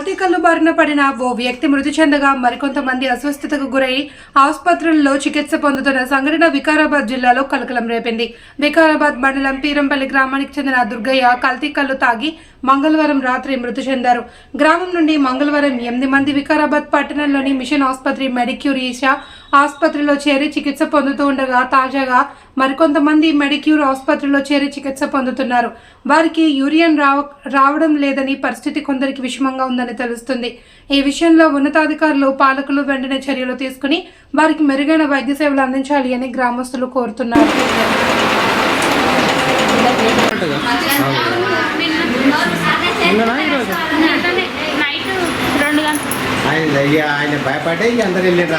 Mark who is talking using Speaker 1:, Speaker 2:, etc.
Speaker 1: బారిన పడిన ఓ వ్యక్తి మృతి చెందగా మరికొంతమంది అస్వస్థతకు గురై ఆసుపత్రుల్లో చికిత్స పొందుతున్న సంఘటన వికారాబాద్ జిల్లాలో కలకలం రేపింది. వికారాబాద్ మండలం పీరంపల్లి గ్రామానికి చెందిన దుర్గయ్య కల్తీ కళ్ళు తాగి మంగళవారం రాత్రి మృతి చెందారు. గ్రామం నుండి మంగళవారం ఎనిమిది మంది వికారాబాద్ పట్టణంలోని మిషన్ ఆసుపత్రి మెడిక్యూర్ ఈషా ఆసుపత్రిలో చేరి చికిత్స పొందుతూ ఉండగా తాజాగా మరికొంతమంది మెడిక్యూర్ ఆసుపత్రిలో చేరి చికిత్స పొందుతున్నారు. వారికి యూరియన్ రావ రావడం లేదని పరిస్థితి కొందరికి విషమంగా ఉందని తెలుస్తుంది. ఈ విషయంలో ఉన్నతాధికారులు పాలకులు వెంటనే చర్యలు తీసుకుని వారికి మెరుగైన వైద్య సేవలు అందించాలి అని గ్రామస్తులు కోరుతున్నారు.
Speaker 2: ఆయన భయపడే ఇక అందరు వెళ్ళారు